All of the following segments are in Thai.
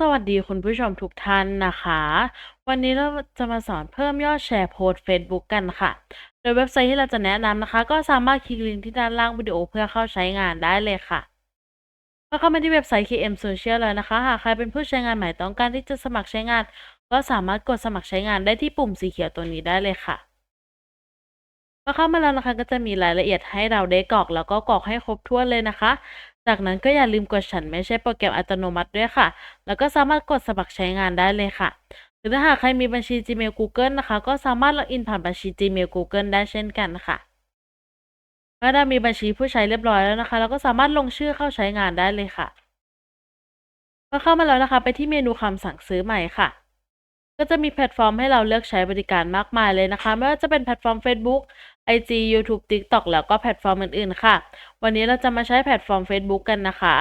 สวัสดีคุณผู้ชมทุกท่านนะคะ วันนี้เราจะมาสอนเพิ่มยอดแชร์โพสต์ Facebook กันค่ะ โดยเว็บไซต์ที่เราจะแนะนำนะคะ ก็สามารถคลิกลิงก์ที่ด้านล่างวิดีโอเพื่อเข้าใช้งานได้เลยค่ะก็เข้ามาที่เว็บไซต์ KM Social แล้วนะคะ หากใครเป็นผู้ใช้งานใหม่ต้องการที่จะสมัครใช้งาน ก็สามารถกดสมัครใช้งานได้ที่ปุ่มสีเขียวตัวนี้ได้เลยค่ะพอเข้ามาแล้วนะคะก็จะมีรายละเอียดให้เราได้กรอกแล้วก็กรอกให้ครบถ้วนเลยนะคะ จากนั้นก็อย่าลืมกดฉันไม่ใช่โปรแกรมอัตโนมัติด้วยค่ะ แล้วก็สามารถกดสมัครใช้งานได้เลยค่ะ หรือถ้าหากใครมีบัญชี Gmail Google นะคะ ก็สามารถล็อกอินผ่านบัญชี Gmail Google ได้เช่นกันค่ะเมื่อเรามีบัญชีผู้ใช้เรียบร้อยแล้วนะคะ เราก็สามารถลงชื่อเข้าใช้งานได้เลยค่ะพอเข้ามาแล้วนะคะ ไปที่เมนูคำสั่งซื้อใหม่ค่ะ ก็จะมีแพลตฟอร์มให้เราเลือกใช้บริการมากมายเลยนะคะ ไม่ว่าจะเป็นแพลตฟอร์ม Facebook IG YouTube TikTok แล้วก็แพลตฟอร์มอื่นๆ ค่ะ วันนี้เราจะมาใช้แพลตฟอร์ม Facebook กันนะคะ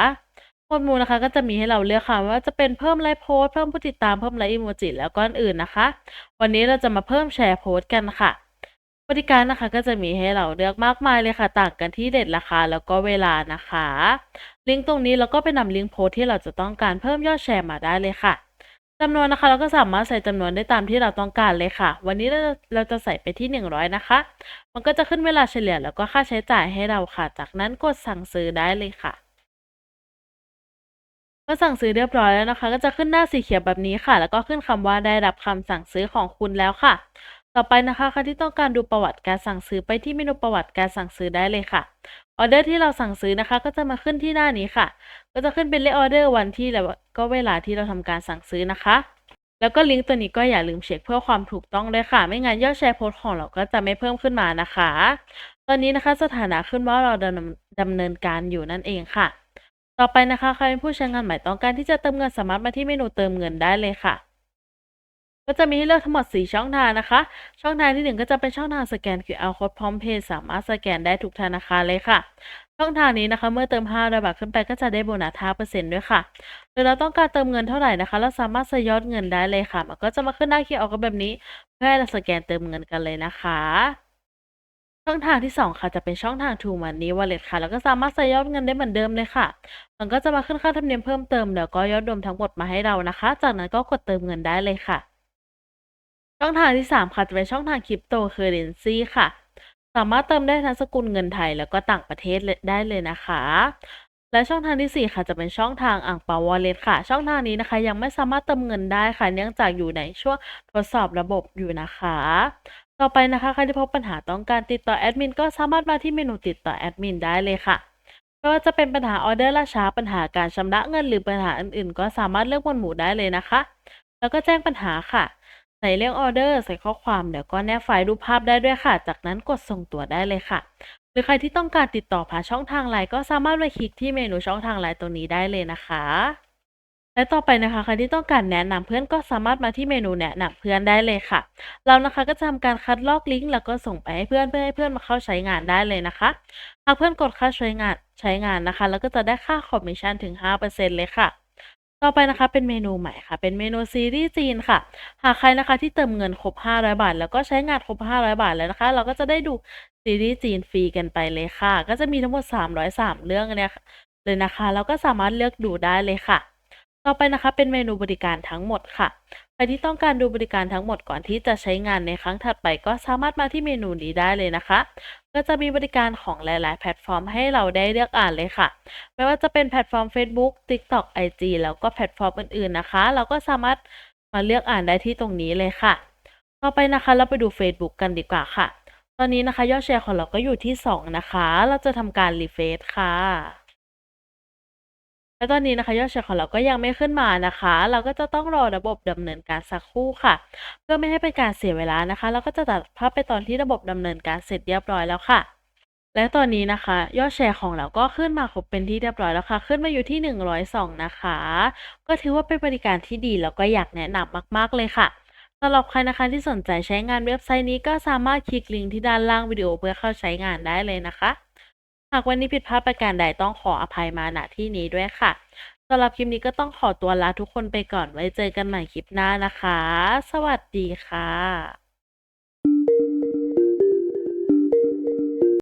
หมวดหมู่นะคะก็จะมีให้เราเลือกค่ะว่าจะเป็นเพิ่มไลค์โพสเพิ่มผู้ติดตามเพิ่มไลค์อีโมจิแล้วก็อื่นนะคะ วันนี้เราจะมาเพิ่มแชร์โพสกันค่ะ บริการนะคะก็จะมีให้เราเลือกมากมายเลยค่ะ ต่างกันที่เด็ดราคาแล้วก็เวลานะคะ ลิงก์ตรงนี้เราก็ไปนำลิงก์โพสที่เราจะต้องการเพิ่มยอดแชร์มาได้เลยค่ะ จำนวนนะคะเราก็สามารถใส่จำนวนได้ตามที่เราต้องการเลยค่ะ วันนี้เราเราจะใส่ไปที่ 100 นะคะ มันก็จะขึ้นเวลาเฉลี่ยแล้วก็ค่าใช้จ่ายให้เราค่ะ จากนั้นกดสั่งซื้อได้เลยค่ะเมื่อสั่งซื้อเรียบร้อยแล้วนะคะ ก็จะขึ้นหน้าสีเขียวแบบนี้ค่ะ แล้วก็ขึ้นคำว่าได้รับคำสั่งซื้อของคุณแล้วค่ะ ต่อไปนะคะใครที่ต้องการดูประวัติการสั่งซื้อไปที่เมนูประวัติการสั่งซื้อได้เลยค่ะออเดอร์ที่เราสั่งซื้อนะคะ ก็จะมาขึ้นที่หน้านี้ค่ะ ก็จะขึ้นเป็นเลขออเดอร์วันที่แล้วก็เวลาที่เราทำการสั่งซื้อนะคะ แล้วก็ลิงก์ตัวนี้ก็อย่าลืมเช็คเพื่อความถูกต้องด้วยค่ะ ไม่งั้นยอดแชร์โพสต์ของเราก็จะไม่เพิ่มขึ้นมานะคะ ตอนนี้นะคะสถานะขึ้นว่าเราดำดำเนินการอยู่นั่นเองค่ะ ต่อไปนะคะใครเป็นผู้ใช้งานใหม่ต้องการที่จะเติมเงินสามารถมาที่เมนูเติมเงินได้เลยค่ะ ก็จะมีให้เลือกทั้งหมด 4 ช่องทางนะคะ ช่องทางที่ 1 ก็จะเป็นช่องทางสแกน QR Code พร้อมเพย์สามารถสแกนได้ทุกธนาคารเลยค่ะ ช่องทางนี้นะคะ เมื่อเติม500บาทขึ้นไปก็จะได้โบนัส5%ด้วยค่ะโดยเราต้องการเติมเงินเท่าไหร่นะคะ เราสามารถสยอดเงินได้เลยค่ะ มันก็จะมาขึ้นหน้า QR Code แบบนี้ เพื่อให้เราสแกนเติมเงินกันเลยนะคะช่องทางที่ 2 ค่ะจะเป็นช่องทาง True Money Wallet ค่ะ แล้วก็สามารถใส่ยอดเงินได้เหมือนเดิมเลยค่ะ มันก็จะมาขึ้นค่าธรรมเนียมเพิ่มเติมแล้วก็ยอดรวมทั้งหมดมาให้เรานะคะ จากนั้นก็กดเติมเงินได้เลยค่ะ ช่องทางที่ 3 ค่ะจะเป็นช่องทางคริปโตเคอเรนซีค่ะ สามารถเติมได้ทั้งสกุลเงินไทยแล้วก็ต่างประเทศได้เลยนะคะ และช่องทางที่ 4 ค่ะจะเป็นช่องทางอ่างเปาวอลเล็ตค่ะ ช่องทางนี้นะคะ ยังไม่สามารถเติมเงินได้ค่ะ เนื่องจากอยู่ในช่วงทดสอบระบบอยู่นะคะ ต่อไปนะคะใครที่พบปัญหาต้องการติดต่อแอดมินก็สามารถมาที่เมนูติดต่อแอดมินได้เลยค่ะไม่ว่าจะเป็นปัญหาออเดอร์ล่าช้าปัญหาการชำระเงินหรือปัญหาอื่นๆ ก็สามารถเลือกหมวดหมู่ได้เลยนะคะ แล้วก็แจ้งปัญหาค่ะ ใส่เรื่องออเดอร์ใส่ข้อความเดี๋ยวก็แนบไฟล์รูปภาพได้ด้วยค่ะ จากนั้นกดส่งตัวได้เลยค่ะ หรือใครที่ต้องการติดต่อผ่านช่องทางไลน์ก็สามารถไปคลิกที่เมนูช่องทางไลน์ตรงนี้ได้เลยนะคะ และต่อไปนะคะใครที่ต้องการแนะนำเพื่อนก็สามารถมาที่เมนูแนะนำเพื่อนได้เลยค่ะ เรานะคะก็จะทำการคัดลอกลิงก์แล้วก็ส่งไปให้เพื่อนเพื่อให้เพื่อนมาเข้าใช้งานได้เลยนะคะหากเพื่อนกดค่าใช้งานใช้งานนะคะ แล้วก็จะได้ค่าคอมมิชชั่นถึง 5%เลยค่ะ ต่อไปนะคะเป็นเมนูใหม่ค่ะ เป็นเมนูซีรีส์จีนค่ะ หากใครนะคะที่เติมเงินครบ 500 บาท แล้วก็ใช้งานครบ 500 บาทแล้วนะคะ เราก็จะได้ดูซีรีส์จีนฟรีกันไปเลยค่ะ ก็จะมีทั้งหมด 303 เรื่องเนี่ยเลยนะคะ เราก็สามารถเลือกดูได้เลยค่ะ ต่อไปนะคะเป็นเมนูบริการทั้งหมดค่ะ ใครที่ต้องการดูบริการทั้งหมดก่อนที่จะใช้งานในครั้งถัดไปก็สามารถมาที่เมนูนี้ได้เลยนะคะ ก็จะมีบริการของหลาย ๆ แพลตฟอร์มให้เราได้เลือกอ่านเลยค่ะ ไม่ว่าจะเป็นแพลตฟอร์ม Facebook TikTok IG แล้วก็แพลตฟอร์มอื่น ๆ นะคะ เราก็สามารถมาเลือกอ่านได้ที่ตรงนี้เลยค่ะ ต่อไปนะคะเราไปดู Facebook กันดีกว่าค่ะ ตอนนี้นะคะยอดแชร์ของเราก็อยู่ที่ 2 นะคะ เราจะทำการรีเฟซค่ะ และตอนนี้นะคะยอดแชร์ของเราก็ยังไม่ขึ้นมานะคะ เราก็จะต้องรอระบบดำเนินการสักครู่ค่ะ เพื่อไม่ให้เป็นการเสียเวลานะคะ เราก็จะตัดภาพไปตอนที่ระบบดำเนินการเสร็จเรียบร้อยแล้วค่ะ และตอนนี้นะคะ ยอดแชร์ของเราก็ขึ้นมาครบเป็นที่เรียบร้อยแล้วค่ะ ขึ้นมาอยู่ที่ 102 นะคะ ก็ถือว่าเป็นบริการที่ดีแล้วก็อยากแนะนำมาก ๆ เลยค่ะสำหรับใครนะคะที่สนใจใช้งานเว็บไซต์นี้ก็สามารถคลิกลิงก์ที่ด้านล่างวิดีโอเพื่อเข้าใช้งานได้เลยนะคะ หากวันนี้ผิดพลาดประการใดต้องขออภัยมาณที่นี้ด้วยค่ะ สำหรับคลิปนี้ก็ต้องขอตัวลาทุกคนไปก่อนไว้เจอกันใหม่คลิปหน้านะคะ สวัสดีค่ะ